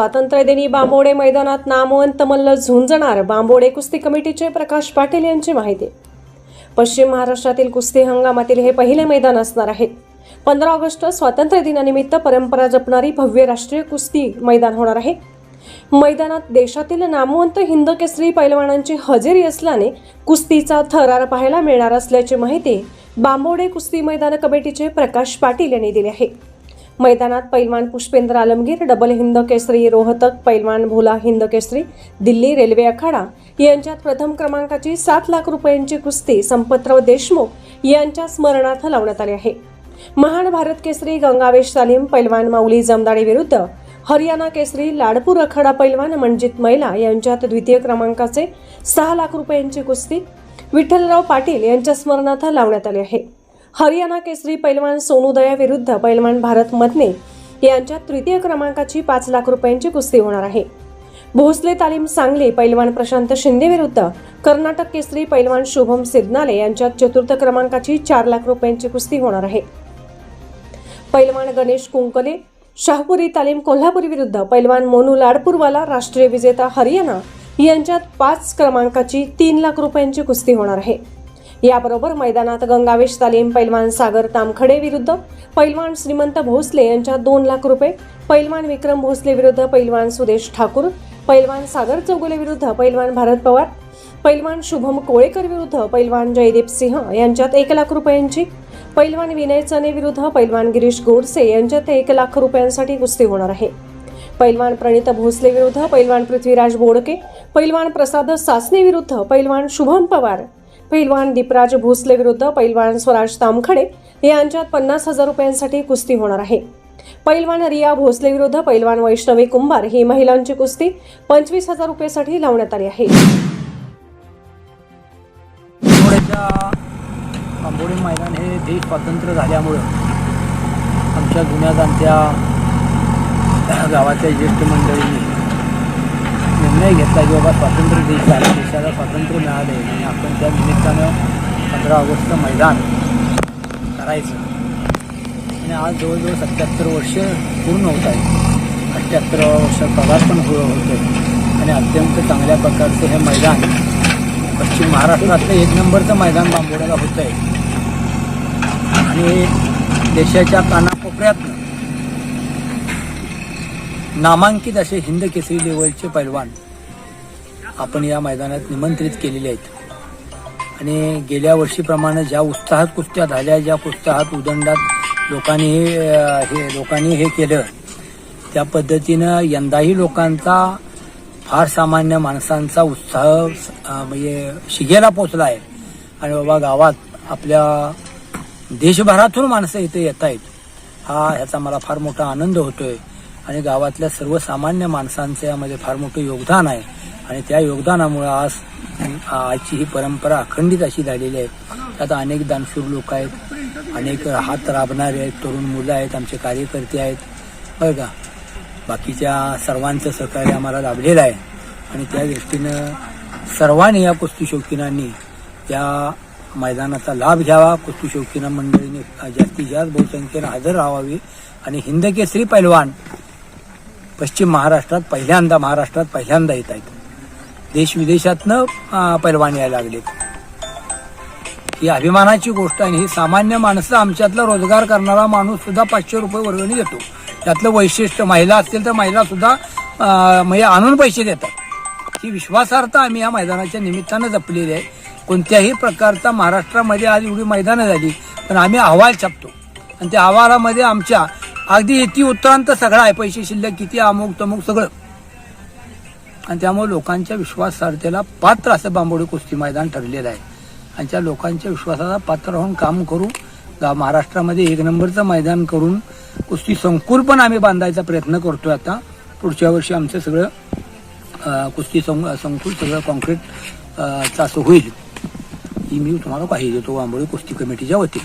स्वातंत्र्यदिनी बांबोडे मैदानात नामवंत मल्ल झुंजणार बांबोडे कुस्ती कमिटीचे प्रकाश पाटील यांची माहिती. पश्चिम महाराष्ट्रातील कुस्ती हंगामातील हे पहिले मैदान असणार आहे पंधरा ऑगस्ट स्वातंत्र्य दिनानिमित्त परंपरा जपणारी भव्य राष्ट्रीय कुस्ती मैदान होणार आहे. मैदानात देशातील नामवंत हिंद केसरी पैलवानांची हजेरी असल्याने कुस्तीचा थरार पाहायला मिळणार असल्याची माहिती बांबोडे कुस्ती मैदान कमिटीचे प्रकाश पाटील यांनी दिली आहे. मैदानात पैलवान पुष्पेंद्र आलमगीर डबल हिंद केसरी रोहतक पैलवान भोला हिंद केसरी दिल्ली रेल्वे अखाडा यांच्यात प्रथम क्रमांकाची सात लाख रुपयांची कुस्ती संपतराव देशमुख यांच्या स्मरणार्थ लावण्यात आली आहे. महान भारत केसरी गंगावेश सालीम पैलवान माऊली जमदाडे विरुद्ध हरियाणा केसरी लाडपूर अखाडा पैलवान मनजित मैला यांच्यात द्वितीय क्रमांकाचे सहा लाख रुपयांची कुस्ती विठ्ठलराव पाटील यांच्या स्मरणार्थ लावण्यात आली आहे. हरियाणा केसरी पैलवान सोनू दया विरुद्ध पैलवान भारत मदने यांच्यात तृतीय क्रमांकाची पाच लाख रुपयांची कुस्ती होणार आहे. भोसले तालीम सांगली पैलवान प्रशांत शिंदे विरुद्ध कर्नाटक केसरी पैलवान शुभम सिद्नाले यांच्यात चतुर्थ क्रमांकाची चार लाख रुपयांची कुस्ती होणार आहे. पैलवान गणेश कुंकले शाहपुरी तालीम कोल्हापुरी विरुद्ध पैलवान मोनू लाडपूरवाला राष्ट्रीय विजेता हरियाणा यांच्यात पाच क्रमांकाची तीन लाख रुपयांची कुस्ती होणार आहे. याबरोबर मैदानात गंगावेश तालीम पैलवान सागर तामखडे विरुद्ध पैलवान श्रीमंत भोसले यांच्यात दोन लाख रुपये पैलवान विक्रम भोसले विरुद्ध पैलवान सुदेश ठाकूर पैलवान सागर चौगुले विरुद्ध पैलवान भारत पवार पैलवान शुभम कोळेकर विरुद्ध पैलवान जयदीप सिंह यांच्यात एक लाख रुपयांची पैलवान विनय चने विरुद्ध पैलवान गिरीश गोडसे यांच्यात एक लाख रुपयांसाठी कुस्ती होणार आहे. पैलवान प्रणित भोसले विरुद्ध पैलवान पृथ्वीराज बोडके पैलवान प्रसाद सासने विरुद्ध पैलवान शुभम पवार पैलवान दीपराज भोसले विरुद्ध पैलवान स्वराज तामखडे यांच्यात पन्नास हजार रुपयांसाठी कुस्ती होणार आहे. पैलवान रिया भोसले विरुद्ध पैलवान वैष्णवी कुंभार ही महिलांची कुस्ती पंचवीस हजार रुपयासाठी लावण्यात आली आहे. आंबोडी मैदान हे देश स्वातंत्र्य झाल्यामुळं आमच्या जुन्या जाणत्या गावाच्या ज्येष्ठ मंडळींनी निर्णय घेतला की बाबा स्वातंत्र्य देश झाला देशाला स्वातंत्र्य मिळाले आणि आपण त्या निमित्तानं पंधरा ऑगस्ट मैदान करायचं. आणि आज जवळजवळ सत्याहत्तर वर्ष पूर्ण होत आहे अठ्ठ्याहत्तर वर्ष पगार पण हो होतो आहे आणि अत्यंत चांगल्या प्रकारचं हे मैदान पश्चिम महाराष्ट्रातलं एक नंबरचं मैदान बांबोड्याला होतं आहे. आणि देशाच्या कानाकोपऱ्यातनं नामांकित असे हिंद केसरी लेवलचे पैलवान आपण या मैदानात निमंत्रित केलेले आहेत. आणि गेल्या वर्षीप्रमाणे ज्या उत्साहात कुस्त्या झाल्या ज्या उत्साहात उदंडात लोकांनी हे हे लोकांनी हे केलं त्या पद्धतीनं यंदाही लोकांचा फार सामान्य माणसांचा उत्साह म्हणजे शिगेला पोचला आहे. आणि बाबा गावात आपल्या देशभरातून माणसं इथे येत आहेत. हा ह्याचा मला फार मोठा आनंद होतोय. आणि गावातल्या सर्वसामान्य माणसांचं यामध्ये फार मोठं योगदान आहे. आणि त्या योगदानामुळं आज आजची ही परंपरा अखंडित अशी झालेली आहे. त्यात अनेक दानशूर लोक आहेत अनेक हात राबणारे आहेत तरुण मुलं आहेत आमचे कार्यकर्ते आहेत. बरं का? बाकीच्या सर्वांचं सहकार्य आम्हाला लाभलेलं आहे. आणि त्या दृष्टीनं सर्वांनी या कुस्ती शौकीनांनी त्या मैदानाचा लाभ घ्यावा. कुस्ती शौकीना मंडळीने जास्तीत जास्त बहुसंख्येनं हजर राहावी. आणि हिंदकेसरी पैलवान पश्चिम महाराष्ट्रात पहिल्यांदा महाराष्ट्रात पहिल्यांदा येत आहेत. देश विदेशातनं पैलवान यायला लागलेत. ही अभिमानाची गोष्ट आणि ही सामान्य माणसं आमच्यातला रोजगार करणारा माणूस सुद्धा पाचशे रुपये वर्गणी देतो. त्यातलं वैशिष्ट्य महिला असतील तर महिला सुद्धा म्हणजे आणून पैसे देतात. ही विश्वासार्हता आम्ही या मैदानाच्या निमित्तानं जपलेली आहे. कोणत्याही प्रकारचा महाराष्ट्रामध्ये आज एवढी मैदानं झाली पण आम्ही अहवाल छापतो. आणि त्या अहवालामध्ये आमच्या अगदी इति उत्तरांत सगळं आहे पैसे शिल्लक किती अमुक तमुक सगळं. आणि त्यामुळे लोकांच्या विश्वासार्हतेला पात्र असं बांबोडी कुस्ती मैदान ठरलेलं आहे. आणि त्या लोकांच्या विश्वासाला पात्र राहून काम करू गा महाराष्ट्रामध्ये एक नंबरचं मैदान करून कुस्ती संकुल पण आम्ही बांधायचा प्रयत्न करतोय आता. पुढच्या वर्षी आमचं सगळं कुस्ती सं संकुल सगळं कॉन्क्रीट चा असं होईल. ही मी तुम्हाला पाहिजे देतो बांबोळी कुस्ती कमिटीच्या वतीने.